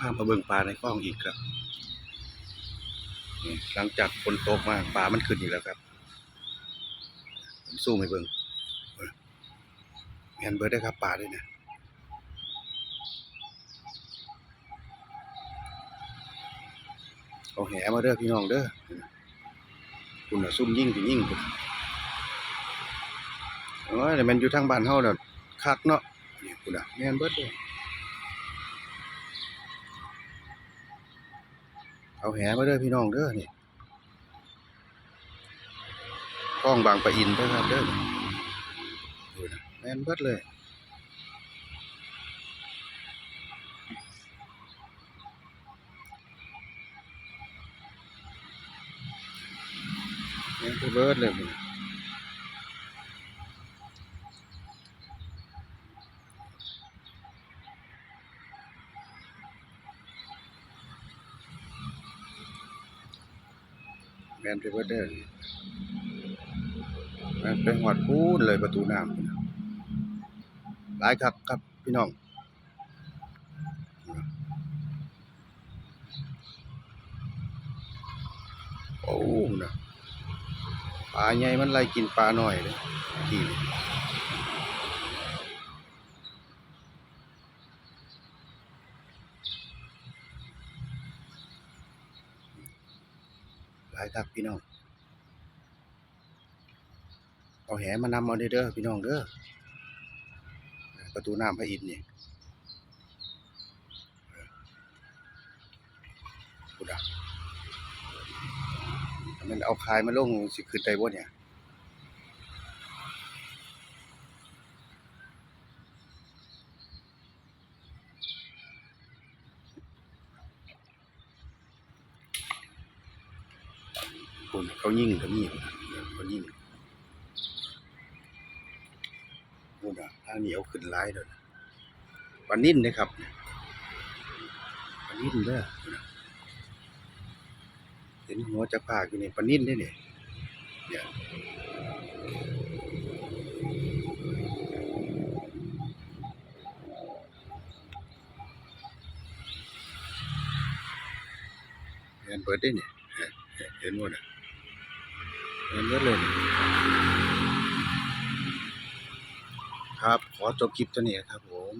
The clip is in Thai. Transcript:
พามาเบิ่งปลาในคลองอีกครับนี่หลังจากฝนตกมาปลามันขึ้นอีกแล้วครับผมสู้ไม่เบิ่งเออแมนเบิร์ดได้ครับปลาด้วยนะเอาแหมาเด้อพี่น้องเด้อคุณน่ะซุ่มยิ่งสิยิ่งคุณโอ้ยแต่มันอยู่ทางบ้านเฮาเน่ะคักเนาะนี่คุณน่ะแม่นเบิดเด้อ เอาแหมาเด้อพี่น้องเด้อนี่กล้องบางปะอินเด้อครับเด้อดูนะแมนเบิดเลยแมนเบิดเลยพุ่นน่ะ แมนไปเบิดเด้อนี่แมนไปหอดพูนเลยประตูน้ำหลายครับครับพี่น้องโอ้นะปลาใหญ่มันไล่กินปลาหน่อยเลยทีหลายครับพี่น้อง เอาแหมานำเอาเด้อพี่น้องเด้อ ประตูน้ำพระอินทร์นี่กูดอะมันเอาคายมาลงสิขึ้นได้บ่เนี่ย คุณเขายิ่งก็มีเขายิ่งนู่นน่ะทางนี้เอาขึ้นหลายเด้อปลานิ่นเด้อครับปลานิ่นเด้อเห็นหัวจะพากอยู่ในปนิ่นได้เนี่ยเนี่ยเห็นเปิดได้เนี่ยเห็นเห็นหมดอะ เห็นเลยเนี่ยครับ ขอจบคลิปตัวนี้ครับผม